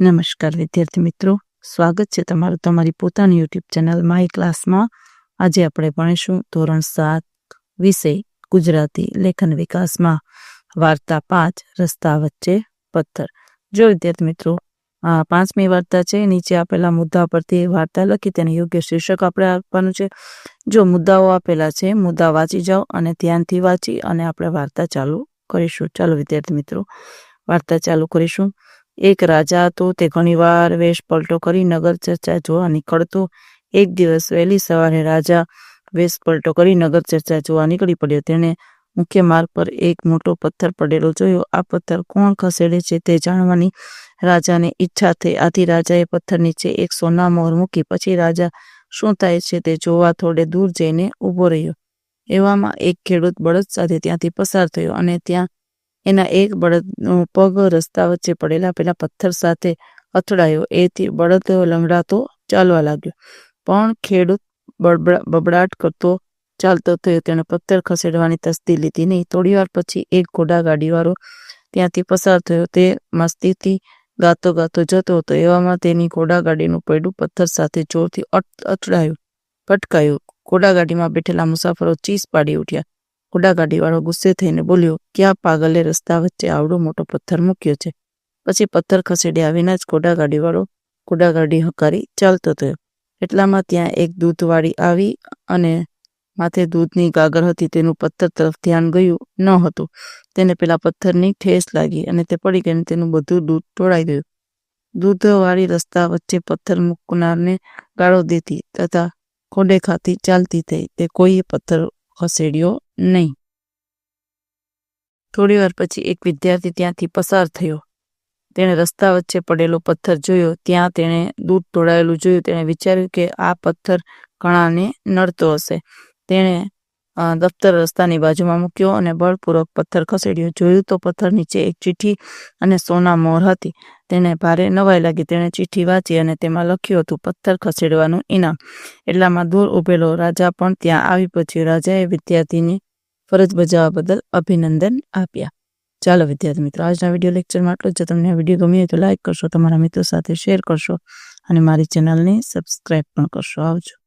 નમસ્કાર, વિદ્યાર્થી મિત્રો. સ્વાગત છે તમારું તમારી પોતાની યુટ્યુબ ચેનલ માય ક્લાસમાં આજે આપણે ભણીશું ધોરણ સાત વિષય ગુજરાતી લેખન વિકાસમાં. વાર્તા પાંચ, રસ્તા વચ્ચે પથ્થર. જો વિદ્યાર્થી મિત્રો, આ પાંચમી વાર્તા છે, નીચે આપેલા મુદ્દા પરથી વાર્તા લખી તેને યોગ્ય શીર્ષક આપણે આપવાનું છે. જો મુદ્દાઓ આપેલા છે, મુદ્દા વાંચી જાઓ અને ધ્યાનથી વાંચી અને આપણે વાર્તા ચાલુ કરીશું. ચાલો વિદ્યાર્થી મિત્રો, વાર્તા ચાલુ કરીશું. એક રાજા હતો. તે ઘણીવાર વેશ પલટો કરી નગર ચર્ચા જોવા નીકળતો. એક દિવસ વહેલી સવારે રાજા વેશ પલટો કરી નગર ચર્ચા જોવા નીકળી પડ્યો. તેણે મુખ્ય માર્ગ પર એક મોટો પથ્થર પડેલો જોયો. આ પથ્થર કોણ ખસેડે છે તે જાણવાની રાજાને ઈચ્છા થઈ. આથી રાજાએ પથ્થર નીચે એક સોના મોહર મૂકી. પછી રાજા શું થાય છે તે જોવા થોડે દૂર જઈને ઊભો રહ્યો. એવામાં એક ખેડૂત બળદ સાથે ત્યાંથી પસાર થયો અને ત્યાં એના એક બળદનો પગ રસ્તા વચ્ચે પડેલા પેલા પથ્થર સાથે અથડાયો. એથી બળદ લંગડાતો ચાલવા લાગ્યો. પણ ખેડૂત બબડાટ કરતો ચાલતો થયો. તેણે પથ્થર ખસેડવાની તસ્દી લીધી નહીં. થોડી વાર પછી એક ઘોડા ગાડીવાળો ત્યાંથી પસાર થયો. તે મસ્તીથી ગાતો ગાતો જતો હતો. એવામાં તેની ઘોડાગાડીનું પૈડું પથ્થર સાથે જોરથી અથડાયું પટકાયું ઘોડાગાડીમાં બેઠેલા મુસાફરો ચીસ પાડી ઉઠ્યા. ઘોડાગાડીવાળો ગુસ્સે થઈને બોલ્યો, ક્યાં પાગલે રસ્તા વચ્ચે આવડો મોટો પથ્થર મૂક્યો છે? પછી પથ્થર ખસેડ્યા વિના જ ઘોડાગાડીવાળો ઘોડાગાડી હકારી ચાલતો થયો. એટલામાં ત્યાં એક દૂધવાળી આવી અને માથે દૂધની ગાગર હતી, તેનું પથ્થર તરફ ધ્યાન ગયું ન હતું. તેને પેલા પથ્થરની ઠેસ લાગી અને તે પડી ગઈને તેનું બધું દૂધ ઢોળાઈ ગયું. દૂધવાળી રસ્તા વચ્ચે પથ્થર મૂકનારને ગાળો દેતી તથા ખોડે ખાતી ચાલતી થઈ. તે કોઈએ પથ્થર ખસેડ્યો નહીં. થોડી વાર પછી એક વિદ્યાર્થી ત્યાંથી પસાર થયો. તેણે રસ્તા વચ્ચે પડેલો પથ્થર જોયો. ત્યાં તેણે દૂધ ઢોળાયેલું જોયું. તેણે વિચાર્યું કે આ પથ્થર ઘણાને નડતો હશે. તેણે દફતર રસ્તાની બાજુમાં મૂક્યો અને બળપૂર્વક પથ્થર ખસેડ્યો. જોયું તો પથ્થર નીચે એક ચિઠ્ઠી અને સોના મોર હતી. તેને ભારે નવાઈ લાગી. તેણે ચિઠ્ઠી વાંચી અને તેમાં લખ્યું હતું, પથ્થર ખસેડવાનું ઇનામ. એટલામાં દૂર ઉભેલો રાજા પણ ત્યાં આવી પહોંચ્યો. રાજાએ વિદ્યાર્થીને ફરજ બજાવવા બદલ અભિનંદન આપ્યા. ચાલો વિદ્યાર્થી મિત્રો, આજના વીડિયો લેક્ચરમાં આટલું જો. તમને આ વીડિયો ગમ્યો તો લાઇક કરશો, તમારા મિત્રો સાથે શેર કરશો અને મારી ચેનલને સબસ્ક્રાઈબ પણ કરશો. આવજો.